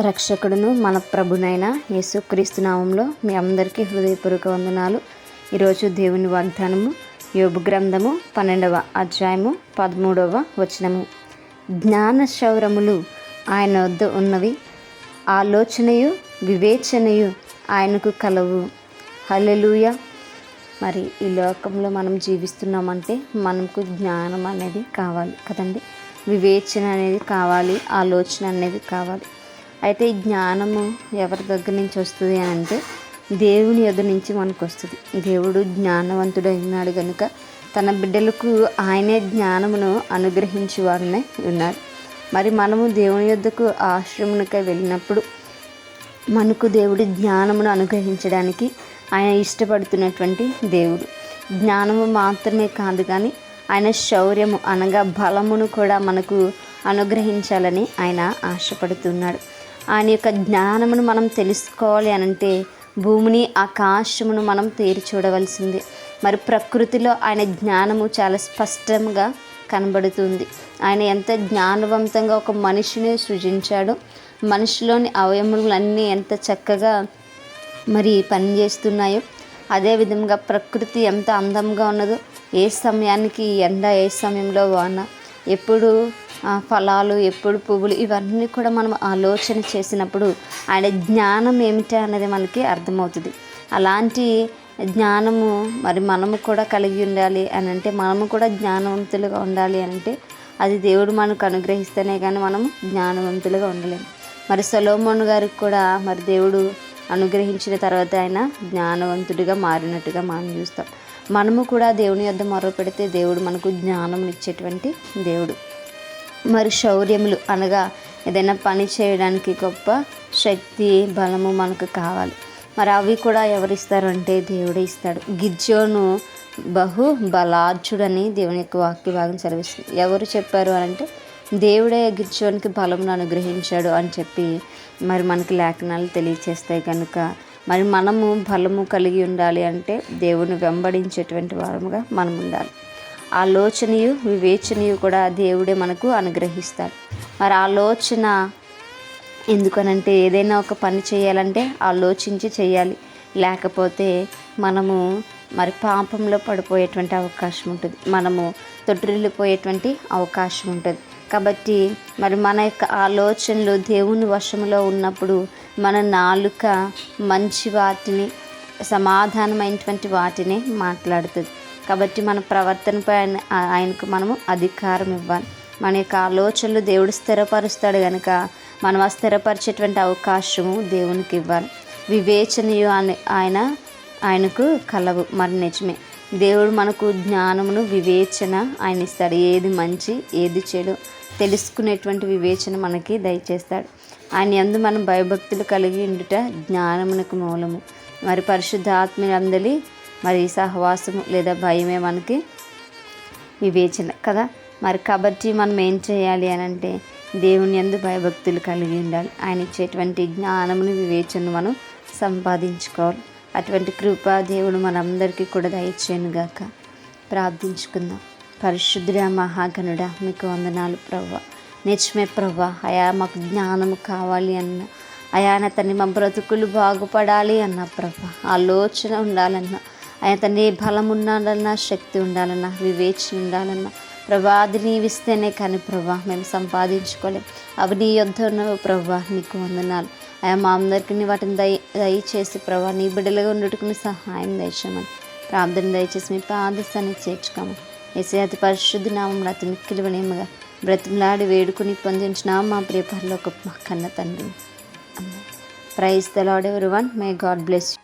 రక్షకుడును మన ప్రభునైన యేసుక్రీస్తు నామంలో మీ అందరికీ హృదయపూర్వక వందనాలు. ఈరోజు దేవుని వాగ్దానము యోబు గ్రంథము పన్నెండవ అధ్యాయము పదమూడవ వచనము. జ్ఞాన శౌరములు ఆయన వద్ద ఉన్నవి ఆలోచనయు వివేచనయు ఆయనకు కలవు. హలెలుయ మరి ఈ లోకంలో మనం జీవిస్తున్నామంటే మనకు జ్ఞానం అనేది కావాలి కదండి. వివేచన అనేది కావాలి ఆలోచన అనేది కావాలి. అయితే ఈ జ్ఞానము ఎవరి దగ్గర నుంచి వస్తుంది అని అంటే దేవుని ఎదురు నుంచి మనకు వస్తుంది. దేవుడు జ్ఞానవంతుడు అయినాడు కనుక తన బిడ్డలకు ఆయనే జ్ఞానమును అనుగ్రహించి వాడినే ఉన్నారు మరి మనము దేవుని యొద్దకు ఆశ్రమునికై వెళ్ళినప్పుడు మనకు దేవుడి జ్ఞానమును అనుగ్రహించడానికి ఆయన ఇష్టపడుతున్నటువంటి దేవుడు. జ్ఞానము మాత్రమే కాదు కానీ ఆయన శౌర్యము అనగా బలమును కూడా మనకు అనుగ్రహించాలని ఆయన ఆశపడుతున్నాడు. ఆయన యొక్క జ్ఞానమును మనం తెలుసుకోవాలి అనంటే భూమిని ఆకాశమును మనం తేరి చూడవలసింది. మరి ప్రకృతిలో ఆయన జ్ఞానము చాలా స్పష్టంగా కనబడుతుంది. ఆయన ఎంత జ్ఞానవంతంగా ఒక మనిషిని సృజించాడో మనిషిలోని అవయములన్నీ ఎంత చక్కగా మరి పనిచేస్తున్నాయో అదేవిధంగా ప్రకృతి ఎంత అందంగా ఉన్నదో ఏ సమయానికి ఎండ ఏ సమయంలో వాన ఎప్పుడు ఫలాలు ఎప్పుడు పువ్వులు ఇవన్నీ కూడా మనం ఆలోచన చేసినప్పుడు ఆయన జ్ఞానం ఏమిటి అనేది మనకి అర్థమవుతుంది. అలాంటి జ్ఞానము మరి మనము కూడా కలిగి ఉండాలి అని అంటే మనము కూడా జ్ఞానవంతులుగా ఉండాలి అని అంటే అది దేవుడు మనకు అనుగ్రహిస్తేనే కానీ మనము జ్ఞానవంతులుగా ఉండలేము. మరి సొలోమోన్ గారికి కూడా మరి దేవుడు అనుగ్రహించిన తర్వాత ఆయన జ్ఞానవంతుడిగా మారినట్టుగా మనం చూస్తాం. మనము కూడా దేవుని యొద్ద మొర పెడితే దేవుడు మనకు జ్ఞానం ఇచ్చేటువంటి దేవుడు. మరి శౌర్యములు అనగా ఏదైనా పని చేయడానికి గొప్ప శక్తి బలము మనకు కావాలి. మరి అవి కూడా ఎవరిస్తారు అంటే దేవుడే ఇస్తాడు. గిర్జోను బహు బలార్జుడని దేవుని యొక్క వాక్య భాగం చదివిస్తుంది. ఎవరు చెప్పారు అని అంటే దేవుడే గిర్జోనికి బలమును అనుగ్రహించాడు అని చెప్పి మరి మనకి లేఖనాలు తెలియచేస్తాయి కనుక మరి మనము బలము కలిగి ఉండాలి అంటే దేవుని వెంబడించేటువంటి వారముగా మనం ఉండాలి. ఆలోచనయు వివేచనయు కూడా దేవుడే మనకు అనుగ్రహిస్తాడు. మరి ఆలోచన ఎందుకనంటే ఏదైనా ఒక పని చేయాలంటే ఆలోచించి చేయాలి. లేకపోతే మనము మరి పాపంలో పడిపోయేటువంటి అవకాశం ఉంటుంది. మనము తొట్టిల్లిపోయేటువంటి అవకాశం ఉంటుంది. కాబట్టి మరి మన యొక్క ఆలోచనలు దేవుని వశంలో ఉన్నప్పుడు మన నాలుక మంచి వాటిని సమాధానమైనటువంటి వాటిని మాట్లాడుతుంది. కాబట్టి మన ప్రవర్తనపై ఆయన ఆయనకు మనము అధికారం ఇవ్వాలి. మన యొక్క ఆలోచనలు దేవుడు స్థిరపరుస్తాడు కనుక మనం ఆ స్థిరపరిచేటువంటి అవకాశము దేవునికి ఇవ్వాలి. వివేచనయు ఆయన ఆయనకు కలవు మరి నిజమే. దేవుడు మనకు జ్ఞానమును వివేచన ఆయన ఇస్తాడు. ఏది మంచి ఏది చెడు తెలుసుకునేటువంటి వివేచన మనకి దయచేస్తాడు. ఆయన ఎందు మనం భయభక్తులు కలిగి ఉండుట జ్ఞానమునకు మూలము. మరి పరిశుద్ధాత్మలందలి మరి సహవాసము లేదా భయమే మనకి వివేచన కదా? మరి కాబట్టి మనం ఏం చేయాలి అని అంటే దేవుని ఎందు భయభక్తులు కలిగి ఉండాలి. ఆయన ఇచ్చేటువంటి జ్ఞానమును వివేచనను మనం సంపాదించుకోవాలి. అటువంటి కృపా దేవుడు మనందరికీ కూడా దయచేయను గాక. ప్రార్థించుకుందాం. పరిశుద్ధుడ మహాగణుడ మీకు వందనాలు ప్రవ్వ. నిజమే ప్రభా. అయా మాకు జ్ఞానం కావాలి అన్న. అయాన తన్ని మా బ్రతుకులు బాగుపడాలి అన్న ప్రభ. ఆలోచన ఉండాలన్నా. ఆయన తన్ని బలం ఉండాలన్నా శక్తి ఉండాలన్న వివేచన ఉండాలన్నా. ప్రభా అది నీవిస్తేనే కానీ ప్రభా మేము సంపాదించుకోలేం. అవి నీ యొద్ద ఉన్నవి ప్రభా నీకు వందనాలు. అయా మా అందరికీ వాటిని దయ దయచేసి ప్రభా నీ బిడ్డలుగా ఉండటుకుని సహాయం దయచేయమని. ప్రార్థన దయచేసి మీ పాదస్థాన్ని చేర్చుకోమని. ఏసే అతి పరిశుద్ధ నామం అతి మిక్కిలి వినయముగా బ్రతిమలాడి వేడుకుని పొందించిన మా ప్రియ ఒక కన్న తండ్రి. Praise the lord everyone may God bless you